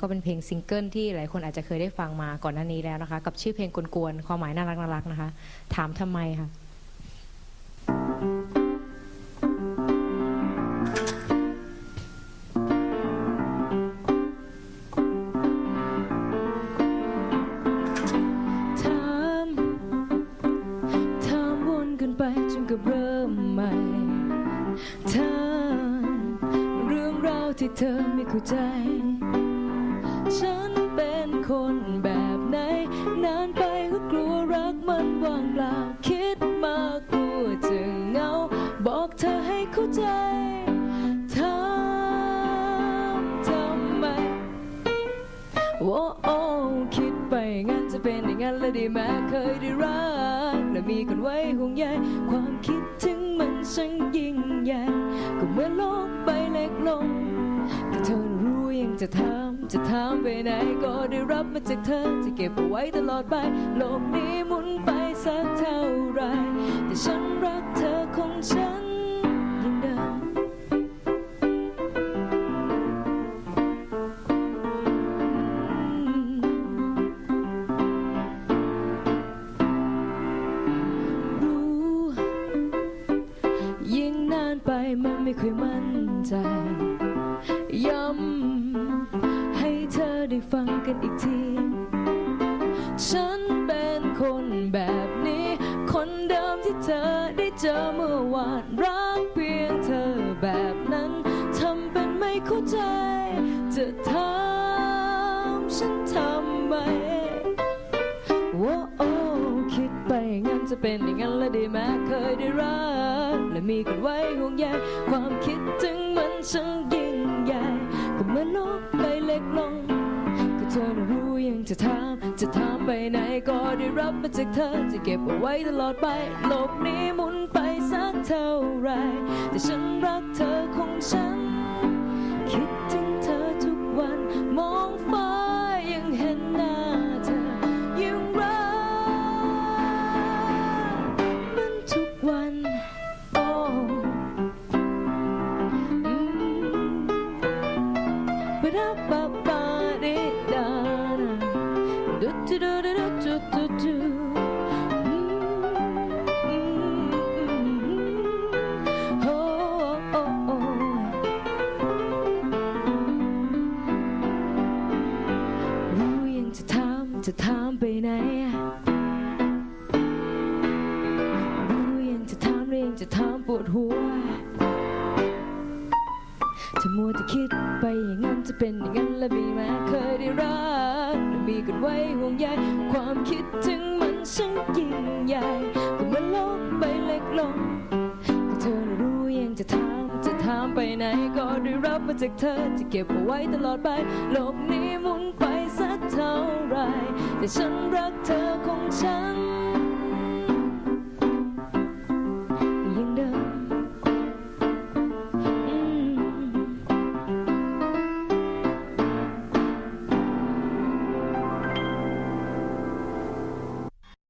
ก็เป็นเพลงซิงเกิลที่หลายคนอาจจะเคยได้ฟังมาก่อนหน้านี้แล้วนะคะ กับชื่อเพลงกวนๆความหมายน่ารักน่ารักนะคะ ถามทำไมค่ะถามถามวนกันไปจนกับเริ่มใหม่ถามเรื่องราวที่เธอไม่เข้าใจ ฉันเป็นคนแบบไหน นานไปก็กลัวรักมันว่างเปล่าคิดมากกลัวจะเหงา บอกเธอให้เข้าใจถามทำไมโอ้โอ้คิดไปงั้นจะเป็นอย่างนั้นและด้แม้เคยได้รักและมีคนไว้ห่วงใยความคิดถึงมันช่างยิ่งใหญ่ก็เมื่อโลกใบเล็กลงก็เธอรู้ยังจะถาม จะถามไปไหนก็ได้รับมาจากเธอ จะเก็บเอาไว้ตลอดไป โลกนี้หมุนไปสักเท่าไร แต่ฉันรักเธอของฉันยังเดิมรู้ยิ่งนานไปมันไม่ค่อยมั่นใจย้ำให้เธอได้ ฟังกันอีกที ฉันเป็นคนแบบนี้ คนเดิมที่เธอได้เจอเมื่อวานรักเพียงเธอแบบนั้นทำเป็นไม่เข้าใจ จะถามฉันทำไมโอ้โอ้คิดไปงั้นจะเป็นอย่างนั้นและได้แม้เคยได้รักและมีกันไว้ห่วงใยความคิดถึงมันช่างยิ่งใหญ่ก็เมื่อโลกใบเล็กลง เธอน่ะรู้ยังจะถามจะถามไปไหนก็ได้รับมาจากเธอ จะเก็บเอาไว้ตลอดไป โลกนี้หมุนไปสักเท่าไรแต่ฉันรักเธอของฉัน คิดถึงเธอทุกวันมองฟ้ายังเห็นหน้าเธอยังรักมันทุกวันโอ้ปะดะปะ จะถามไปไหนรู้ยังจะถามเรื่องจะถามปวดหัวจะมัวแต่คิดไปอย่างนั้นจะเป็นอย่างนั้นและมีแม้เคยได้รักและมีกันไว้ห่วงใยความคิดถึงมันช่างยิ่งใหญ่ก็เมื่อนโลกใบเล็กลงก็เธอนะรู้ยังจะถามจะถามไปไหนก็ได้รับมาจากเธอจะเก็บเอาไว้ตลอดไปโลกนี้หมุนไปสักเท่าไหร แต่ฉันรักเธอของฉัน